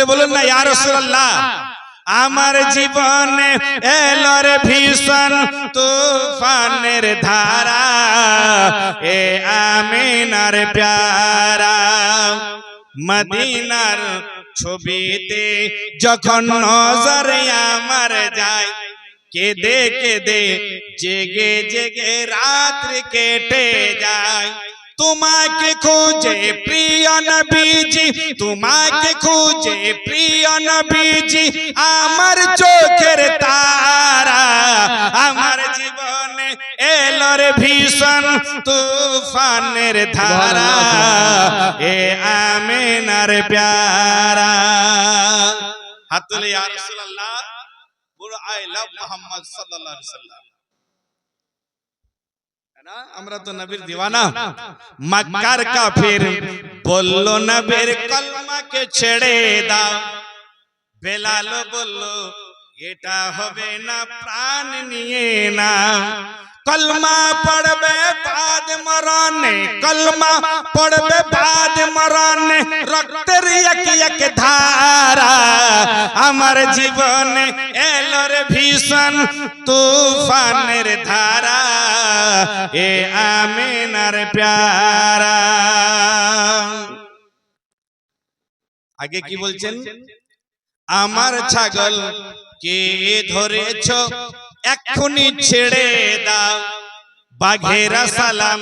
তুলে বলুন না ইয়া রাসূলুল্লাহ আমার জীবনে এলর ভীষণ তুফানের ধারা এ আমিনার প্যারা। মদিনার ছবিতে যখন নজর আমার যায় কেঁদে কেঁদে জেগে জেগে রাত্রি কেটে যায়। তোমাকে খুঁজে প্রিয় নবীজি, তোমাকে খুঁজে প্রিয় নবীজি, আমার চোখের তারা, আমার জীবনে এলোর ভীষণ তুফানের ধারা, এ আমিনার প্যারা। হাত তুলে ইয়া রাসূলুল্লাহ, বলো আই লাভ মুহাম্মদ সাল্লাল্লাহু আলাইহি সাল্লাম আমরা তো নবীর দিওয়ানা মক্কার কাফির বলল নবীর কলমাকে ছেড়ে দাও বেলাল বলল এটা হবে না প্রাণ নিয়ে না কলমা পড়বে বাদ মরণে কলমা পড়বে বাদ মরণে রক্তের এক এক ধারা আমার জীবনে এলোর ভীষণ তুফানের ধারা, এ আমিনার প্যারা। আগে কি বলছেন? আমার ছাগল কে ধরেছ, এক্ষুনি ছেড়ে দাও। বাঘেরা সালাম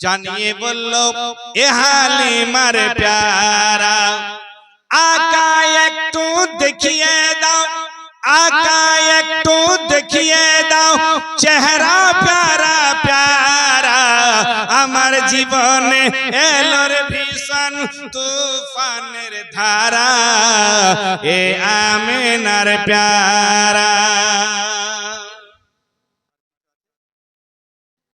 জানিয়ে বলল, এ হালিমার প্যারা। আকা একটু দেখিয়ে দাও চেহারা প্যারা প্যারা আমার জীবনে এলোর ভীষণ তুফানের ধারা এ আমিনার প্যারা